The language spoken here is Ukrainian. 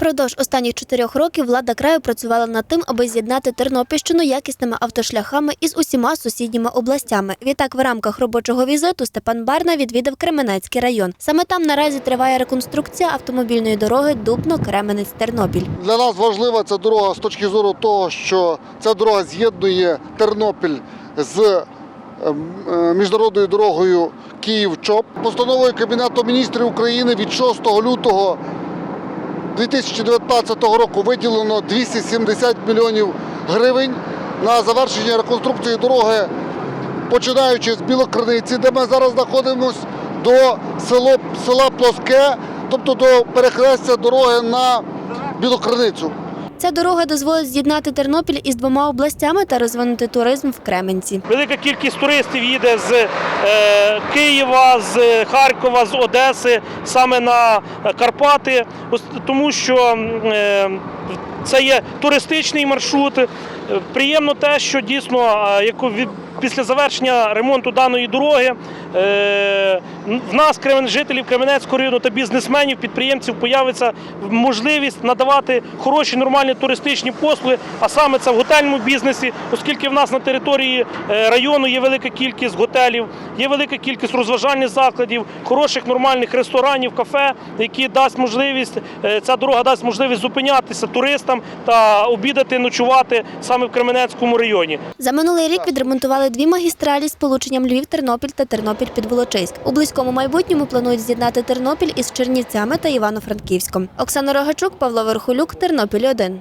Впродовж останніх чотирьох років влада краю працювала над тим, аби з'єднати Тернопільщину якісними автошляхами із усіма сусідніми областями. Відтак, в рамках робочого візиту Степан Барна відвідав Кременецький район. Саме там наразі триває реконструкція автомобільної дороги Дубно-Кременець-Тернопіль. Для нас важлива ця дорога з точки зору того, що ця дорога з'єднує Тернопіль з ем, е, міжнародною дорогою Київ-Чоп. Постановою Кабінету міністрів України від 6 лютого 2019 року виділено 270 мільйонів гривень на завершення реконструкції дороги, починаючи з Білокриниці, де ми зараз знаходимося, до село, села Плоске, тобто до перехрестя дороги на Білокриницю. Ця дорога дозволить з'єднати Тернопіль із двома областями та розвинути туризм в Кременці. Велика кількість туристів їде з е, Києва, з Харкова, з Одеси, саме на Карпати, тому що е, це є туристичний маршрут. Е, Приємно те, що дійсно від- після завершення ремонту даної дороги в нас, жителів Кременецького району та бізнесменів, підприємців, появиться можливість надавати хороші нормальні туристичні послуги, а саме це в готельному бізнесі, оскільки в нас на території е, району є велика кількість готелів, є велика кількість розважальних закладів, хороших нормальних ресторанів, кафе, які дасть можливість, е, ця дорога дасть можливість зупинятися туристам та обідати, ночувати саме в Кременецькому районі. За минулий рік відремонтували дві магістралі з полученням Львів-Тернопіль та Тернопіль-Підволочиськ. У близькому майбутньому планують з'єднати Тернопіль із Чернівцями та Івано-Франківськом. Оксана Рогачук, Павло Верхолюк, Тернопіль 1.